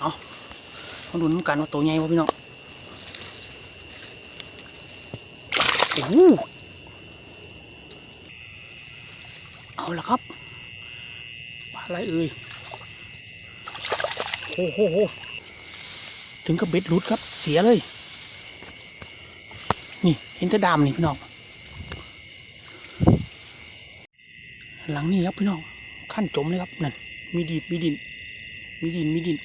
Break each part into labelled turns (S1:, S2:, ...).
S1: เอามาดูน้ำกันว่าตัวใหญ่วะพี่น้องโอ้โหเอาละครับปลาอะไรเอ่ยโอ้โหถึงกับเบ็ดหลุดครับ เสียเลย นี่เห็นแต่ดามนี่พี่น้องหลังนี้ครับพี่น้องขั้นจมเลยครับนั่นมีดีดมีดิน มีดินมีดิน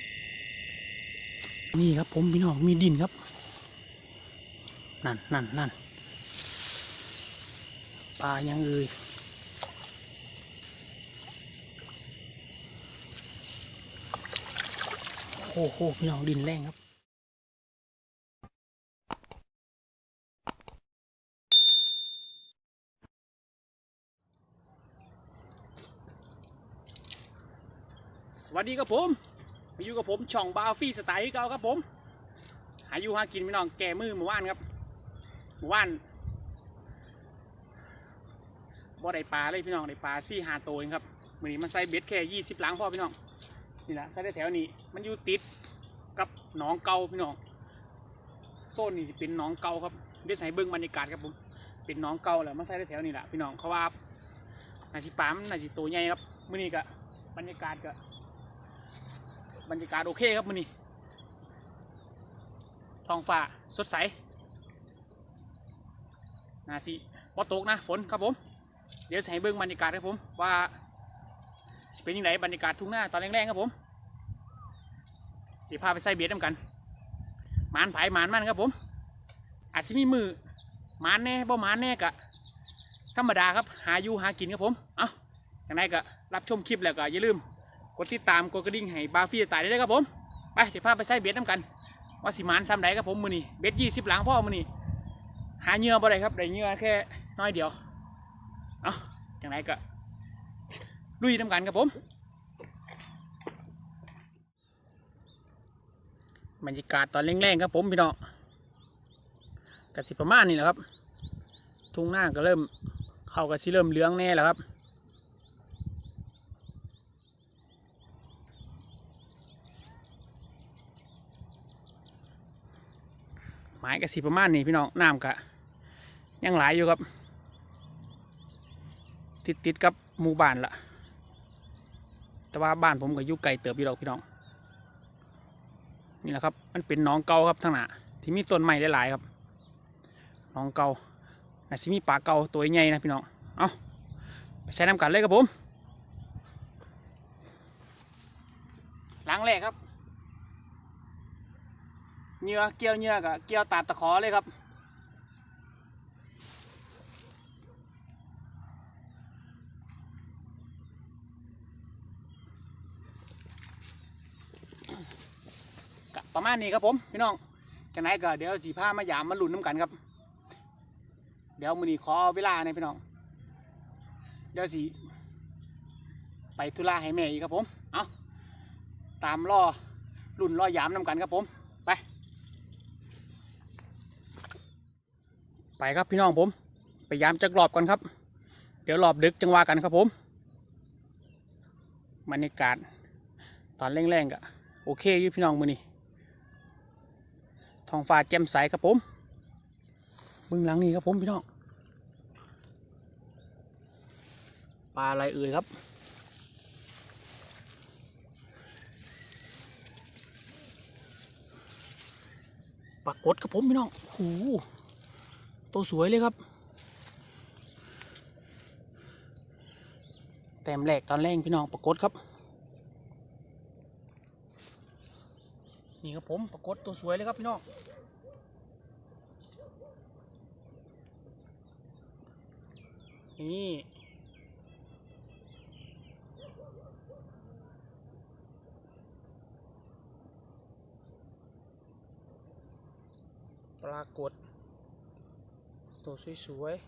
S1: นี่ครับผมพี่น้องมีดินครับ นั่นนั่นนั่นปลายังเอ่ยโอ้โหพี่น้องดินแรงครับสวัสดีครับผม มาอยู่กับผมช่องบาฟี่สไตล์เก่าครับผม หาอยู่หากินพี่น้องแก่มือหมู่บ้านครับหมู่บ้านบ่ได้ปลาเลยพี่น้องได้ปลาซี่หาตัวเองครับมือนี้มันใส่เบ็ดแค่ยี่สิบหลังพ่อพี่น้องนี่แหละใส่ได้แถวนี้มันอยู่ติดกับหนองเก่าพี่น้องโซนนี่สิเป็นหนองเก่าครับเดี๋ยวใส่เบิ้งบรรยากาศครับผมเป็นหนองเก่าแหละมันใส่ได้แถวนี้แหละพี่น้องเขาว่านาสิปามันนาสิตัวใหญ่ครับมือนี้ก็บรรยากาศก็ บรรยากาศโอเคครับมือนี้ท้องฟ้าสดใสนาสิพอตกนะฝนครับผม เดี๋ยวให้เบิ้องบรรยากาศครับผม ว่าเป็นยังไงบรรยากาศทุ่งหน้าตอนแรงๆครับผมเดี๋ยวพาไปใส่เบียดน้ำกันหมานไผ่หมานมันครับผม อาจจะมีมือหมานแน่บ่หมานแน่กะธรรมดาครับ หาอยู่หากินครับผม เอาอย่างไรก็รับชมคลิปแล้วก็อย่าลืม กดติดตามกดกระดิ่งให้บาฟี่ตายได้เลยครับผม ไปเดี๋ยวพาไปใส่เบ็ดน้ำกัน ว่าสิมานซ้ำไหนครับผมมือนี่เบ็ดยี่สิบหลังพ่อมือนี่หาเหยื่อบ่ได้ครับได้เหยื่อแค่น้อยเดียวเอาอย่างไรก็ลุยน้ำกันครับผมบรรยากาศตอนแรงๆครับผมพี่น้องกสิประมาณนี้แหละครับ ทุ่งหน้าก็เริ่ม เข้ากับสิเริ่มเหลืองแน่แล้วครับ หมาย กระสีประมาณนี้พี่น้องน้ำกะยังหลายอยู่ครับ ติดติดกับหมู่บ้านละแต่ว่าบ้านผมก็อยู่ไกลเติบอยู่ดอกพี่น้อง นี่แหละครับ มันเป็นน้องเก่าครับทางหน้าที่มีต้นไม้หลายๆครับน้องเก่าน่าสิมีป่าเก่าตัวใหญ่นะพี่น้องเอาไปใช้น้ำกันเลยครับผมหลังแรกครับ เหยื่อเกี่ยวเหยื่อกับเกี่ยวตาดตะขอเลยครับ ประมาณนี้ครับผมพี่น้องจังไหนก็เดี๋ยวสีผ้ามายามมาลุ้นน้ำกันครับ เดี๋ยวมือนี้ขอเวลาหน่อยพี่น้อง เดี๋ยวสีไปธุระให้แม่อีกครับผม เอาตามล่อรุ่นล่อยามน้ำกันครับผม ไปครับพี่น้องผม ไปยามจักรอบกันครับ เดี๋ยวรอบดึกจังว่ากันครับผมบรรยากาศตอนแรงๆก็โอเคอยู่พี่น้องมือนี่ท้องฟ้าแจ่มใสครับผมบึงหลังนี้ครับผมพี่น้องปลาอะไรเอ่ยครับปรากฏครับผมพี่น้องโอ้ ตัวสวยเลยครับ แต้มแรกตอนแรกพี่น้องปรากฏครับ นี่ครับผมปรากฏตัวสวยเลยครับพี่น้องนี่ปรากฏ ตัวสวยๆ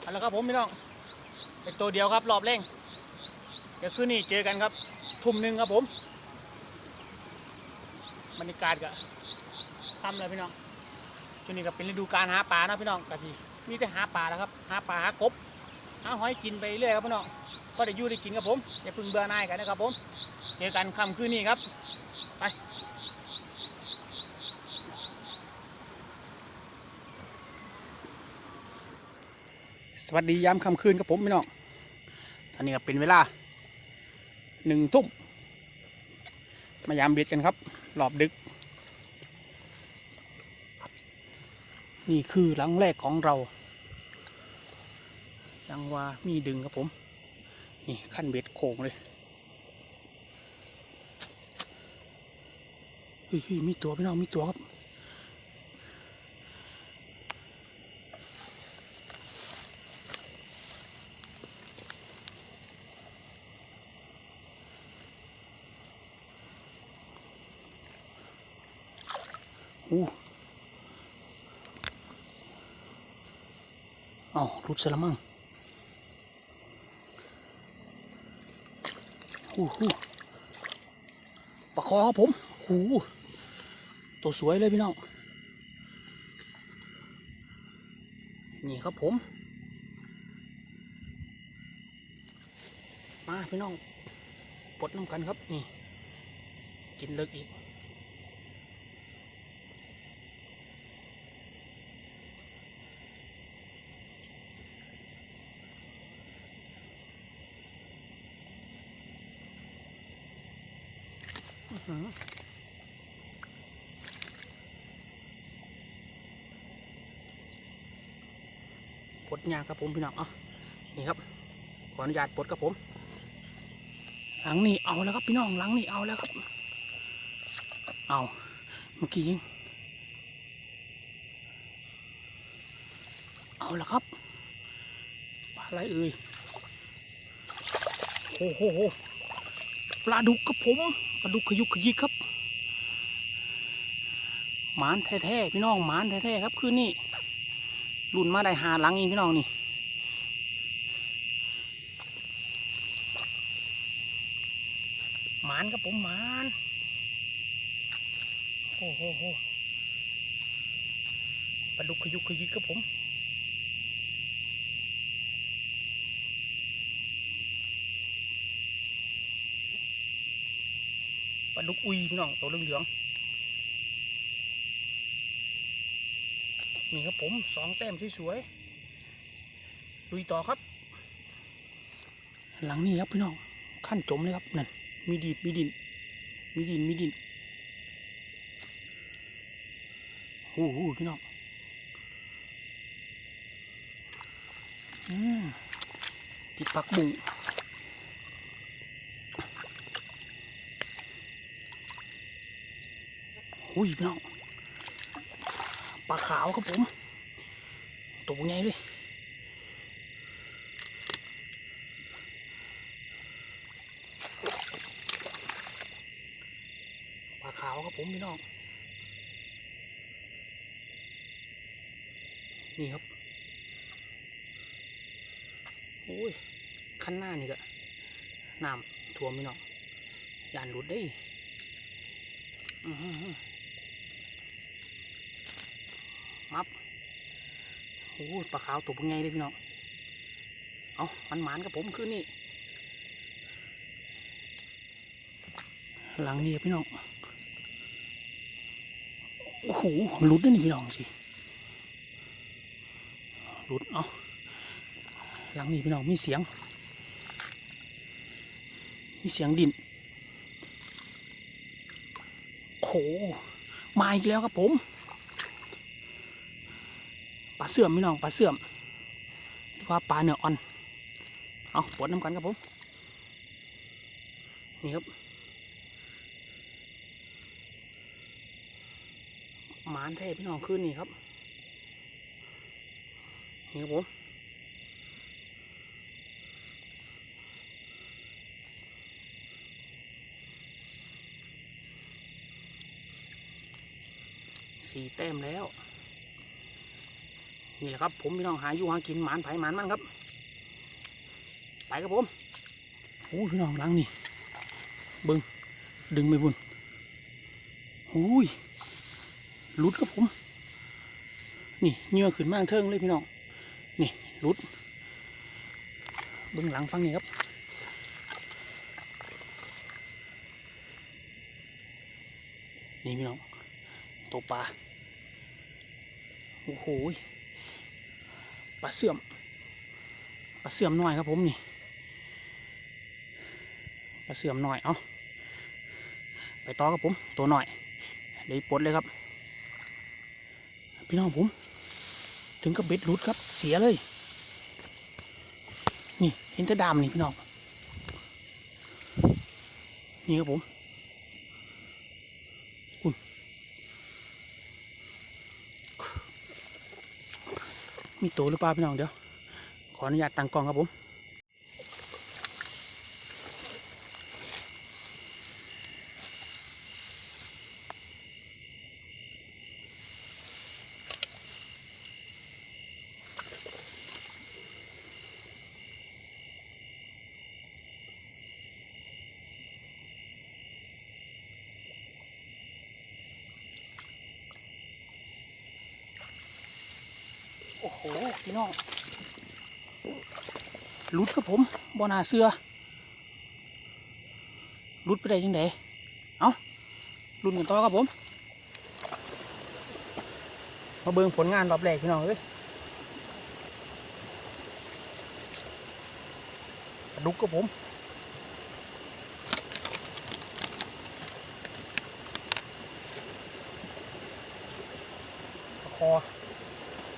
S1: เอาละครับผมพี่น้องเป็นตัวเดียวครับรอบเร่งเดี๋ยวคืนนี้เจอกันครับ ทุ่มหนึ่งครับผม บรรยากาศก็ทำเลยพี่น้องช่วงนี้ก็เป็นฤดูการหาปลาเนาะพี่น้องกะสิมีแต่หาปลาแล้วครับ หาปลาหากบหาหอยกินไปเรื่อยครับพี่น้องก็ได้ยู่ได้กินครับผมอย่าพึ่งเบื่อหน่ายกันนะครับผมเจอกันค่ำคืนนี้ครับไปสวัสดียามค่ำคืนครับผมพี่น้องตอนนี้ก็เป็นเวลาหนึ่งทุ่ม มายามเบ็ดกันครับหลอบดึก นี่คือหลังแรกของเรายังว่ามีดึงครับผม นี่ขั้นเบ็ดโค้งเลยเฮ้ยเฮ้ยมีตัวพี่น้องมีตัวครับ อู้เอารุดสละมั่งอู้หูปลาคอครับผมหูตัวสวยเลยพี่น้อง นี่ครับผม มาพี่น้องปลดน้ำกันครับ นี่ กินเลิกอีก ปลดยางครับผมพี่น้องเอะนี่ครับ ขออนุญาตปลดครับผม หลังนี่เอาแล้วครับพี่น้องหลังนี่เอาแล้วครับ เอาเมื่อกี้ยิงเอาแล้วครับปลาอะไรเอ่ยโอ้โหโห ปลาดุกครับผมปลาดุกขยุกขยิกครับหมานแท้ๆพี่น้องหมานแท้ๆครับคืนนี้รุ่นมาได้หาหลังเองพี่น้องนี่หมานครับผมหมานโอ้โหโหปลาดุกขยุกขยิกครับผม ลาดุกอุยพี่น้องตัวเหลืองๆนี่ครับผมสองแต้มสวยๆลุยต่อครับ หลังนี้ครับพี่น้องขั้นจมเลยครับนั่นมีดีดมีดินมีดินมีดินหูหูพี่น้องอืมติดปักบุ้ง หุยพี่น้องปลาขาวครับผมตัวใหญ่เลยปลาขาวครับผมพี่น้องนี่ครับโอ้ยขั้นหน้านี่ก็น้ำท่วมพี่น้องยานหลุดได้อือหือ มับโอ้ปลาขาวตัวเป็นไงเลยพี่น้อง เอามันหมานกับผมคืนนี่ หลังนี้พี่น้อง โอ้โหหลุดด้วยนี่พี่น้องสิหลุด เอาหลังนี้พี่น้องมีเสียง มีเสียงดินโอ้โหมาอีกแล้วครับผม ปลาเสื่อมพี่น้องปลาเสื่อมว่าปลาเนื้ออ่อน เอาปวดน้ำกันครับผม นี่ครับหมานเทพพี่น้องขึ้นนี่ครับ นี่ครับผมสี่แต้มแล้ว นี่แหละครับ ผมพี่น้องหาอยู่หากินหมานไผ่หมานมันครับ ไปครับผมโอ้ยพี่น้องหลังนี่เบิ้งดึงไปบุญโอ้ยลุดครับผม นี่เงื่อขึ้นมาทางเทิงเลยพี่น้อง นี่ลุดเบิ้งหลังฟังนี่ครับนี่พี่น้องตัวปลาโอ้โหย ปลาเสื่อมปลาเสื่อมหน่อยครับผมนี่ปลาเสื่อมหน่อยเอาไปต่อครับผมตัวหน่อยเลยปลดเลยครับ พี่น้องผม ถึงกับเบ็ดหลุดครับ เสียเลย นี่เห็นแต่ดามนี่พี่น้องนี่ครับผม มีตัวหรือเปล่าพี่น้องเดี๋ยว ขออนุญาตตั้งกล้องครับผม โอ้โหพี่น้องหลุดครับผมบอนาเสือหลุดไปได้ยังไงเอาลุ้นกันต่อครับผมมาเบิ่งผลงานรอบแรกพี่น้องเอ้ยลาดุกครับผมคอ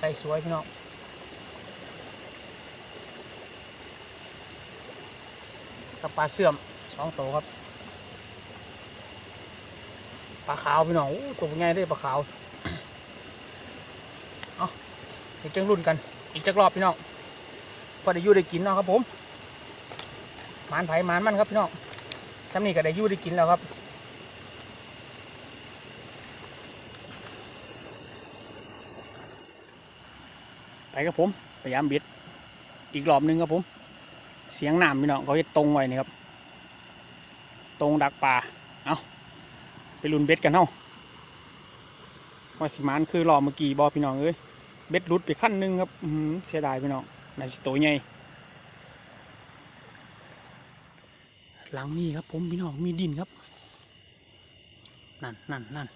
S1: ส่สวยพี่น้องกับปลาเสื่อมสองตัวครับปลาขาวพี่น้องตัวใหญ่เลยปลาขาวเอาเดี๋ยวจังรุ่นกัน อีกจักรอบพี่น้องพอได้ยู่ได้กินเนาะครับผมหมานไผ่หมานมันครับพี่น้องซ้ำนี่ก็ได้ยู่ได้กินแล้วครับ ไปครับผมพยายามบิดอีกรอบหนึงครับผม เสียงน้ำพี่น้องเขาจะตรงไว้นี่ครับ ตรงดักป่าเอาไปลุนเบ็ดกันเนาะว่าสิมานคือรอบเมื่อกี้บอพี่น้องเอ้ยเบ็ดรุดไปขั้นหนึงครับอืเสียดายพี่น้องน่าสิโตใหญ่หลังนี้ครับผมพี่น้องมีดินครับ นั่นนั่นนั่น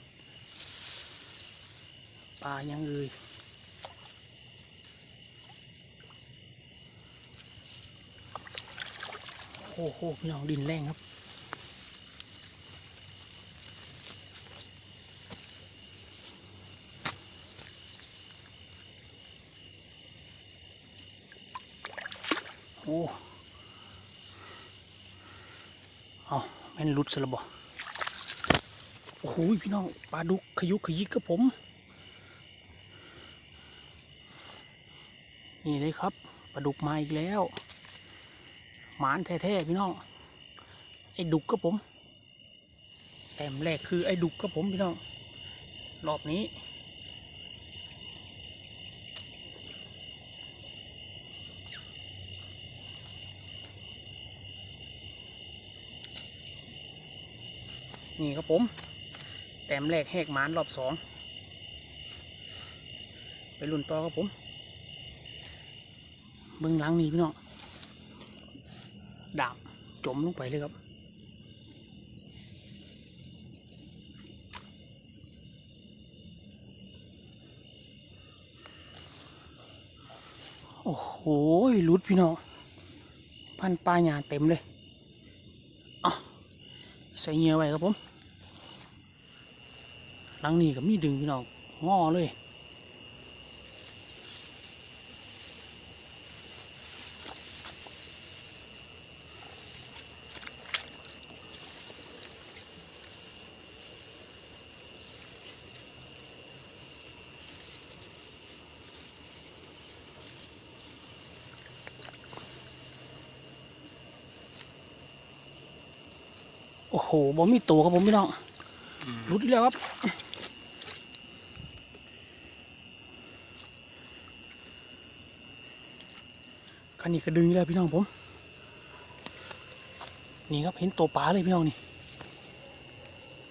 S1: ปลายังเอ่ย โอ้โหพี่น้องดินแรงครับโอ้เอาแม่นหลุดสละบ่โอ้โหพี่น้องปลาดุกขยุกขยิกกับผม นี่เลยครับปลาดุกมาอีกแล้ว หมานแท้ๆพี่น้อง ไอ้ดุกกับผม แต้มแรกคือไอ้ดุกกับผมพี่น้อง รอบนี้ นี่ครับผม แต้มแรกแหกหมานรอบสอง ไปลุ่นต่อครับผม เบื้องหลังนี่พี่น้อง ดาบจมลงไปเลยครับ โอ้โหลุดพี่น้อง พันปลาหยาเต็มเลยเอาใส่เงื่อไว้ครับผมหลังนี้ก็มีดึงพี่น้องงอเลย โหบ่มีตัวครับผมพี่น้องหลุดแล้วครับอันนี้ก็ดึงแล้วพี่น้องผม นี่ครับเห็นตัวปลาเลยพี่น้องนี่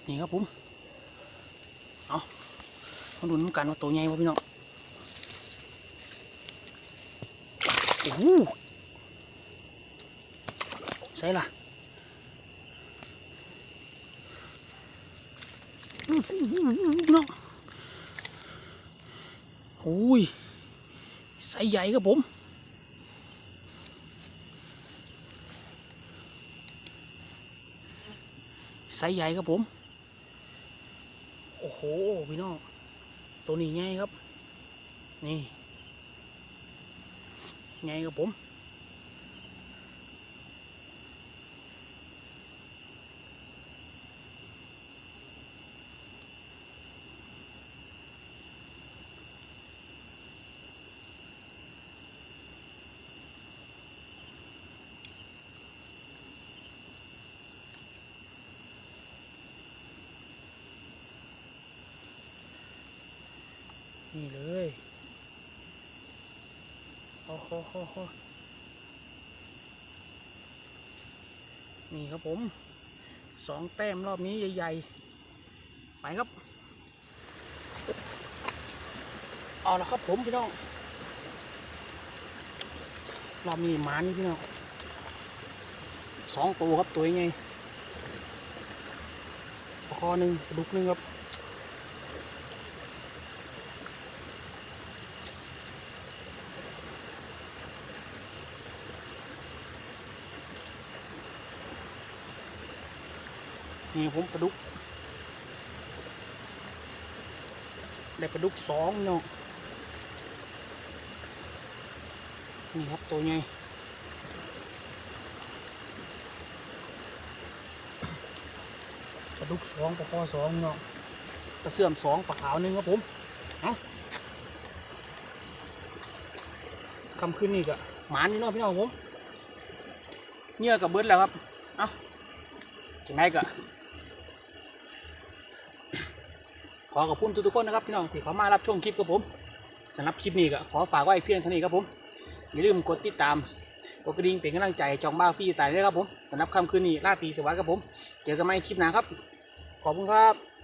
S1: นี่ครับผม เอามาดูน้ำกันว่าตัวใหญ่ป่ะพี่น้อง โอ้โหใส่ละอื้อหือพี่ น้องโอ้ยใส่ใหญ่ครับผมไซใหญ่ครับผม โอ้โห พี่น้อง ตัวนี้ไงครับ นี่ไงครับผม นี่เลยโอ้โหนี่ครับผมสองแต้มรอบนี้ใหญ่ๆ ไปครับ เอาละครับผมพี่น้อง รอบนี้หมานี่พี่น้องสองตัวครับตัวยังไงคอหนึ่งดุกหนึ่งครับ นี่ผมปลาดุกได้ปลาดุกสองเนาะนี่ครับตัวใหญ่ปลาดุกสองปลาคอสองเนาะปลาเสื่อมสองปลาขาวหนึ่งครับผมเอาคำขึ้นนี่ก็หมานี่เนาะพี่น้องผมเงื่อกับเบิดแล้วครับ เอาจังไงก็ข อขอบคุณทุกๆคนนะครับพี่น้องที่เข้ามารับชมคลิปกับผมสำหรับคลิปนี้ก็ขอฝากไว้เพียงเท่านี้ครับผมอย่าลืมกดติดตามกดกระดิ่งเป็นกำลังใจจองบ้าฟี่ตายด้วยครับผมสำหรับค่ำคืนนี้ราตรีสวัสดิ์ครับผม เจอกันใหม่คลิปหน้าครับ ขอบคุณครับ